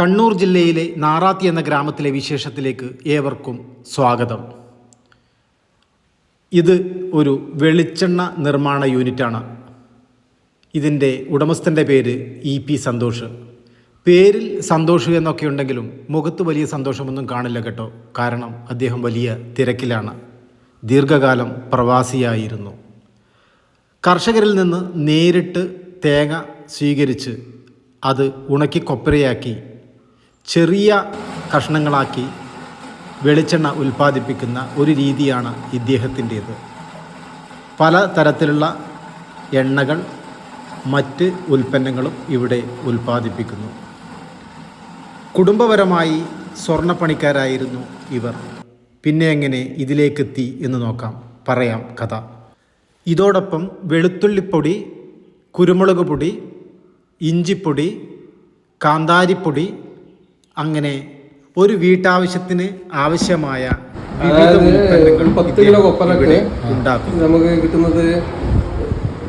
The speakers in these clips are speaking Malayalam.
കണ്ണൂർ ജില്ലയിലെ നാറാത്തി എന്ന ഗ്രാമത്തിലെ വിശേഷത്തിലേക്ക് ഏവർക്കും സ്വാഗതം. ഇത് ഒരു വെളിച്ചെണ്ണ നിർമ്മാണ യൂണിറ്റാണ്. ഇതിന്റെ ഉടമസ്ഥന്റെ പേര് ഇ പി സന്തോഷ്. പേരിൽ സന്തോഷ് എന്നൊക്കെ ഉണ്ടെങ്കിലും മുഖത്ത് വലിയ സന്തോഷമൊന്നും കാണില്ല കേട്ടോ. കാരണം അദ്ദേഹം വലിയ തിരക്കിലാണ്. ദീർഘകാലം പ്രവാസിയായിരുന്നു. കർഷകരിൽ നിന്ന് നേരിട്ട് തേങ്ങ സ്വീകരിച്ച് അത് ഉണക്കി കൊപ്പരയാക്കി ചെറിയ കഷ്ണങ്ങളാക്കി വെളിച്ചെണ്ണ ഉൽപ്പാദിപ്പിക്കുന്ന ഒരു രീതിയാണ് ഇദ്ദേഹത്തിന്റേത്. പല തരത്തിലുള്ള എണ്ണകൾ മറ്റ് ഉൽപ്പന്നങ്ങളും ഇവിടെ ഉൽപ്പാദിപ്പിക്കുന്നു. കുടുംബപരമായി സ്വർണപ്പണിക്കാരായിരുന്നു ഇവർ. പിന്നെ എങ്ങനെ ഇതിലേക്കെത്തി എന്ന് നോക്കാം. പറയാം കഥ. ഇതോടൊപ്പം വെളുത്തുള്ളിപ്പൊടി കുരുമുളക് പൊടി ഇഞ്ചിപ്പൊടി കാന്താരിപ്പൊടി അങ്ങനെ ഒരു വീട്ടാവശ്യത്തിന് ആവശ്യമായ പത്ത് കിലോ കൊപ്പരക്ക് ഇവിടെ നമുക്ക് കിട്ടുന്നത്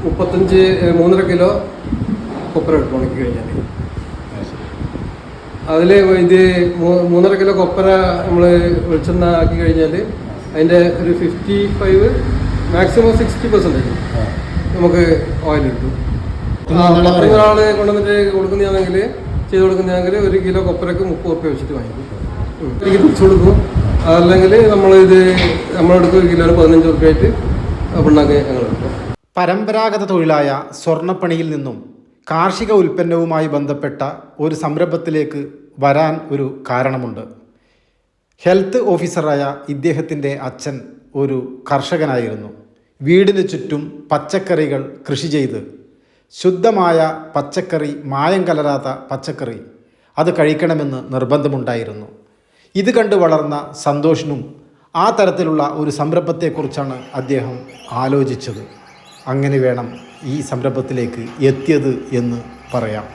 മുപ്പത്തഞ്ച് മൂന്നര കിലോ കൊപ്പര കിട്ടും ഉണക്കി കഴിഞ്ഞാൽ അതിൽ ഇത് മൂന്നര കിലോ കൊപ്പര നമ്മൾ വെളിച്ചെണ്ണ ആക്കി കഴിഞ്ഞാൽ അതിന്റെ ഒരു fifty five maximum sixty percentage നമുക്ക് ഓയിൽ കിട്ടും. ഒരാൾ കൊണ്ടുവന്നിട്ട് കൊടുക്കുന്നതാണെങ്കിൽ ചെയ്ത് കൊടുക്കുന്നതെങ്കിൽ ഒരു കിലോ കൊപ്പരക്ക് മുപ്പത് റുപ്യ വെച്ചിട്ട് വാങ്ങിക്കും. എനിക്ക് തിരിച്ചു കൊടുക്കും. അതല്ലെങ്കിൽ നമ്മളിത് നമ്മളെടുത്ത് ഒരു കിലോ പതിനഞ്ച് റുപ്യ ആയിട്ട് പിണ്ണാക്ക് ഞങ്ങൾ എടുക്കും. പരമ്പരാഗത തൊഴിലായ സ്വർണപ്പണിയിൽ നിന്നും കാർഷിക ഉൽപ്പന്നവുമായി ബന്ധപ്പെട്ട ഒരു സംരംഭത്തിലേക്ക് വരാൻ ഒരു കാരണമുണ്ട്. ഹെൽത്ത് ഓഫീസറായ ഇദ്ദേഹത്തിന്റെ അച്ഛൻ ഒരു കർഷകനായിരുന്നു. വീടിന് ചുറ്റും പച്ചക്കറികൾ കൃഷി ചെയ്ത് ശുദ്ധമായ പച്ചക്കറി മായം കലരാത്ത പച്ചക്കറി അത് കഴിക്കണമെന്ന് നിർബന്ധമുണ്ടായിരുന്നു. ഇത് കണ്ട് വളർന്ന സന്തോഷിനും ആ തരത്തിലുള്ള ഒരു സംരംഭത്തെക്കുറിച്ചാണ് അദ്ദേഹം ആലോചിച്ചത്. അങ്ങനെ വേണം ഈ സംരംഭത്തിലേക്ക് എത്തിയത് എന്ന് പറയാം.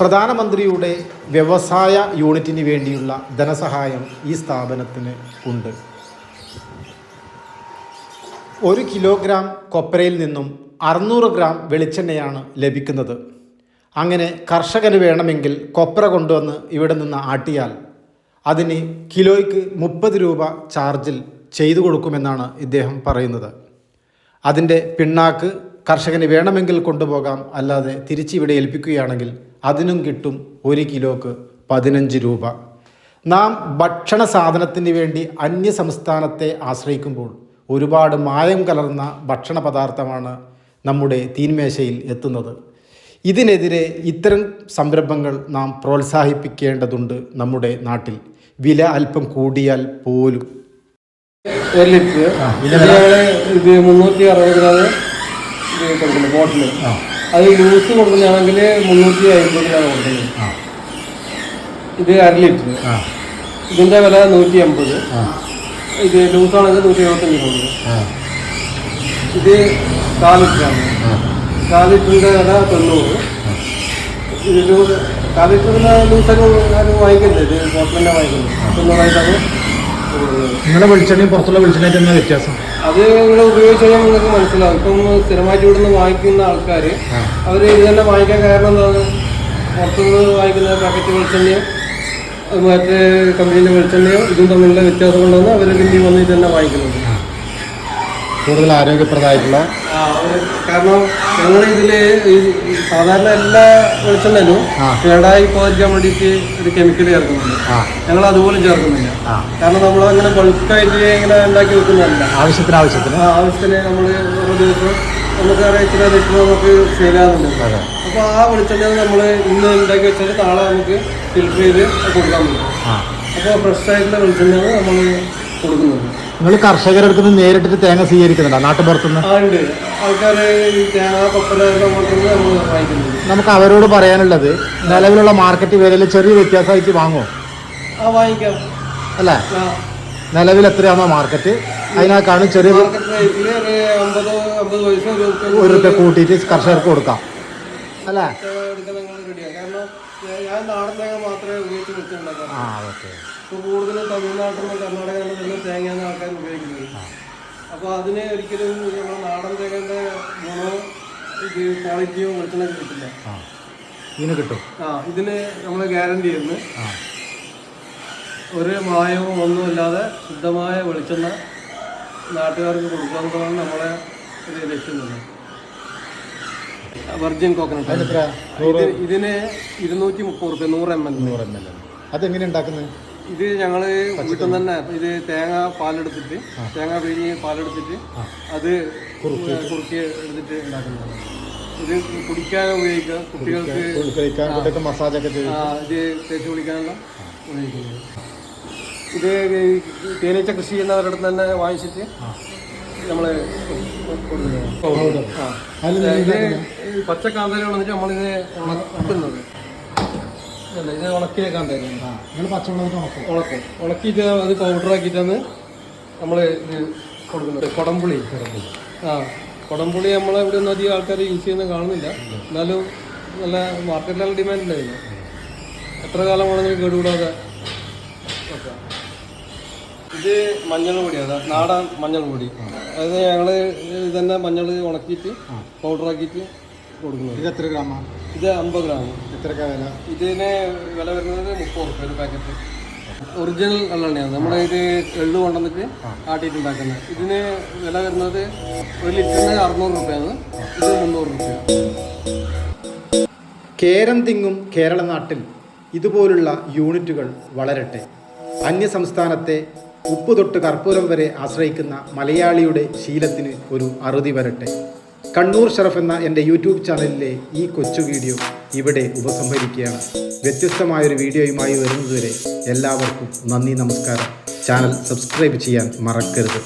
പ്രധാനമന്ത്രിയുടെ വ്യവസായ യൂണിറ്റിന് വേണ്ടിയുള്ള ധനസഹായം ഈ സ്ഥാപനത്തിന് ഉണ്ട്. ഒരു കിലോഗ്രാം കൊപ്രയിൽ നിന്നും അറുന്നൂറ് ഗ്രാം വെളിച്ചെണ്ണയാണ് ലഭിക്കുന്നത്. അങ്ങനെ കർഷകന് വേണമെങ്കിൽ കൊപ്ര കൊണ്ടുവന്ന് ഇവിടെ നിന്ന് ആട്ടിയാൽ അതിന് കിലോയ്ക്ക് മുപ്പത് രൂപ ചാർജിൽ ചെയ്തു കൊടുക്കുമെന്നാണ് ഇദ്ദേഹം പറയുന്നത്. അതിന്റെ പിണ്ണാക്ക് കർഷകന് വേണമെങ്കിൽ കൊണ്ടുപോകാം അല്ലാതെ തിരിച്ച് ഇവിടെ ഏൽപ്പിക്കുകയാണെങ്കിൽ അതിനും കിട്ടും ഒരു കിലോക്ക് പതിനഞ്ച് രൂപ. നാം ഭക്ഷണ സാധനത്തിന് വേണ്ടി അന്യ സംസ്ഥാനത്തെ ആശ്രയിക്കുമ്പോൾ ഒരുപാട് മായം കലർന്ന ഭക്ഷണ പദാർത്ഥമാണ് നമ്മുടെ തീന്മേശയിൽ എത്തുന്നത്. ഇതിനെതിരെ ഇത്തരം സംരംഭങ്ങൾ നാം പ്രോത്സാഹിപ്പിക്കേണ്ടതുണ്ട് നമ്മുടെ നാട്ടിൽ. വില അല്പം കൂടിയാൽ പോലും. ഇത് മുന്നൂറ്റി അറുപത് ഗ്രാം കൊടുക്കുന്നത് ബോട്ടിൽ അത് ലൂസ് കൊടുക്കുന്നതാണെങ്കിൽ മുന്നൂറ്റി അമ്പത് ഗ്രാം കൊടുക്കുന്നത് ഇത് അര ലിറ്റർ. ഇതിന്റെ വില നൂറ്റി അമ്പത് ഇത് ലൂസാണെങ്കിൽ നൂറ്റി എഴുപത്തഞ്ച് കൊടുക്കും ഇത് കാൽ ലിറ്ററാണ് കാൽ ലിറ്ററിന്റെ വില തൊണ്ണൂറ്. ഇത് ലൂസ് കാൽ ലിറ്ററിന് ലൂസൊക്കെ ആരും വാങ്ങിക്കില്ല? ഇത് ബോട്ടിലിന്റെ വാങ്ങിക്കുന്നത് തൊണ്ണൂറായിട്ടാണ് നിങ്ങളുടെ വെളിച്ചെണ്ണയും പുറത്തുള്ള വെളിച്ചെണ്ണയും തന്നെ വ്യത്യാസം? അത് നിങ്ങൾ ഉപയോഗിച്ച് കഴിഞ്ഞാൽ നിങ്ങൾക്ക് മനസ്സിലാവും. ഇപ്പം സ്ഥിരമായിട്ട് ഇവിടുന്ന് വാങ്ങിക്കുന്ന ആൾക്കാർ അവർ ഇത് തന്നെ വാങ്ങിക്കാൻ കാരണം എന്താണ്? പുറത്തുനിന്ന് വാങ്ങിക്കുന്ന പാക്കറ്റ് വെളിച്ചെണ്ണയോ അത് മറ്റേ കമ്പനിയിലെ വെളിച്ചെണ്ണയോ ഇതും തമ്മിലുള്ള വ്യത്യാസം കൊണ്ടാണ് അവർ പിന്നെ വന്ന് ഇത് തന്നെ വാങ്ങിക്കുന്നത്. കൂടുതൽ ആരോഗ്യപ്രദമായിട്ടുള്ള കാരണം ഞങ്ങൾ ഇതിൽ സാധാരണ എല്ലാ വെളിച്ചെണ്ണയിലും കേടായി പോകാൻ വേണ്ടിയിട്ട് ഒരു കെമിക്കൽ ചേർക്കുന്നുണ്ട്. ഞങ്ങൾ അതുപോലും ചേർക്കുന്നില്ല. കാരണം നമ്മൾ അങ്ങനെ ബൾക്കായിട്ട് ഇങ്ങനെ ഉണ്ടാക്കി വെക്കുന്നതല്ല. ആവശ്യത്തിന് ആവശ്യത്തിന്. ആവശ്യത്തിന് നമ്മൾ ഓരോ ദിവസവും നമുക്ക് ഇത്ര ലിറ്റർ നമുക്ക് ശരിയാകുന്നുണ്ട് അപ്പോൾ ആ വെളിച്ചെണ്ണ നമ്മൾ ഇന്ന് ഉണ്ടാക്കി വെച്ചാൽ നാളെ നമുക്ക് ഫിൽറ്റർ ചെയ്ത് കൊടുക്കാൻ പറ്റും. അപ്പോൾ ഫ്രഷ് ആയിട്ടുള്ള വെളിച്ചെണ്ണയാണ് നമ്മൾ കൊടുക്കുന്നത്. നിങ്ങൾ കർഷകരെടുക്കുന്ന നേരിട്ടിട്ട് തേങ്ങ സ്വീകരിക്കുന്നുണ്ടോ? നാട്ടുപുറത്തുനിന്ന്? നമുക്ക് അവരോട് പറയാനുള്ളത് നിലവിലുള്ള മാർക്കറ്റ് വിലയിൽ ചെറിയ വ്യത്യാസമായിട്ട് വാങ്ങുമോ അല്ലേ? നിലവിൽ എത്രയാണോ മാർക്കറ്റ് അതിനേക്കാളും ചെറിയ ഒരു റുപ്യ കൂട്ടിയിട്ട് കർഷകർക്ക് കൊടുക്കാം. അല്ലേ? തേങ്ങ എടുക്കാൻ ഞങ്ങൾ റെഡിയാണ് കാരണം ഞാൻ നാടൻ തേങ്ങ മാത്രമേ ഉപയോഗിച്ച് വെച്ചിട്ടുണ്ടാക്കാം ആ ഓക്കെ. ഇപ്പോൾ കൂടുതലും തമിഴ്നാട്ടിൽ നിന്ന് കർണാടകയിൽ നിന്ന് തേങ്ങയാണ് ആൾക്കാർ ഉപയോഗിക്കുന്നത്. അപ്പോൾ അതിന് ഒരിക്കലും നമ്മുടെ നാടൻ തേങ്ങയുടെ ഗുണവും ഇത് ക്വാളിറ്റിയോ വെളിച്ചെണ്ണ കിട്ടില്ല. ഇതിന് കിട്ടും. ആ ഇതിന് നമ്മൾ ഗ്യാരണ്ടി ചെയ്യുന്നു. ഒരു മായവും ഒന്നുമില്ലാതെ ശുദ്ധമായ വെളിച്ചെണ്ണ നാട്ടുകാർക്ക് കൊടുക്കുക നമ്മളെ ഒരു ലക്ഷ്യം തന്നെ വെർജിൻ കോക്കനട്ട് ഇതിന് ഇരുന്നൂറ്റി മുപ്പത് റുപ്യ നൂറ് എം എൽ നൂറ് എം എൽ അതെങ്ങനെ ഉണ്ടാക്കുന്നത്? ഇത് ഞങ്ങൾ വീട്ടിൽ തന്നെ ഇത് തേങ്ങ പാലെടുത്തിട്ട് തേങ്ങ പിഴിഞ്ഞ് പാലെടുത്തിട്ട് അത് കുറുക്കി. എടുത്തിട്ട് ഉണ്ടാക്കുന്നതാണ് ഇത് കുടിക്കാൻ ഉപയോഗിക്കുക. കുട്ടികൾക്ക് മസാജൊക്കെ ഇത് തേച്ച് കുളിക്കാനുള്ള ഉപയോഗിക്കുന്നത്. ഇത് തേനീച്ച കൃഷി ചെയ്യുന്നവരുടെ തന്നെ വാങ്ങിച്ചിട്ട് ഈ പച്ച കാന്താരി വന്നിട്ട് നമ്മളിത് ഉണക്കുന്നത്. അല്ല ഇത് ഉണക്കിയ കാന്താരി ഉണക്കും. ഉണക്കും. ഉണക്കിയിട്ട് അത് പൗഡറാക്കിയിട്ടാണ് നമ്മൾ ഇത് കൊടുക്കുന്നത്. കൊടംപുളി. ആ കൊടംപുളി നമ്മളെ ഇവിടെ ഒന്നും അധികം ആൾക്കാർ യൂസ് ചെയ്യുന്ന കാണുന്നില്ല. എന്നാലും നല്ല മാർക്കറ്റിൽ നല്ല ഡിമാൻഡ് ഉണ്ടായിരുന്നു എത്ര കാലം വേണമെങ്കിലും കേടുകൂടാതെ വെക്കാം. ഇത് മഞ്ഞൾ പൊടി അതാ നാടൻ മഞ്ഞൾ പൊടി. അതായത് ഞങ്ങൾ തന്നെ മഞ്ഞൾ ഉണക്കിയിട്ട് പൗഡറാക്കിയിട്ട് കൊടുക്കുന്നത്. ഇത് എത്ര ഗ്രാമാണ് ഇത് അമ്പത് ഗ്രാം. എത്ര വില? ഇതിന് വില വരുന്നത് മുപ്പത് റുപ്യ ഒരു പാക്കറ്റ് ഒറിജിനൽ എള്ളെണ്ണയാണ് നമ്മുടെ ഇത് എള്ളു കൊണ്ടുവന്നിട്ട് ആട്ടിയിട്ടുണ്ടാക്കുന്നത് ഇതിന് വില വരുന്നത് ഒരു ലിറ്ററിന് അറുന്നൂറ് റുപ്യാണ്. ഇത് മുന്നൂറ് റുപ്യ. കേരം തിങ്ങും കേരള നാട്ടിൽ ഇതുപോലുള്ള യൂണിറ്റുകൾ വളരട്ടെ. അന്യസംസ്ഥാനത്തെ ഉപ്പ് തൊട്ട് കർപ്പൂരം വരെ ആശ്രയിക്കുന്ന മലയാളിയുടെ ശീലത്തിന് ഒരു അറുതി വരട്ടെ. കണ്ണൂർ ഷറഫ് എന്ന എന്റെ യൂട്യൂബ് ചാനലിലെ ഈ കൊച്ചു വീഡിയോ ഇവിടെ ഉപസംഹരിക്കുകയാണ്. വ്യത്യസ്തമായൊരു വീഡിയോയുമായി വരുന്നതുവരെ എല്ലാവർക്കും നന്ദി നമസ്കാരം. ചാനൽ സബ്സ്ക്രൈബ് ചെയ്യാൻ മറക്കരുത്.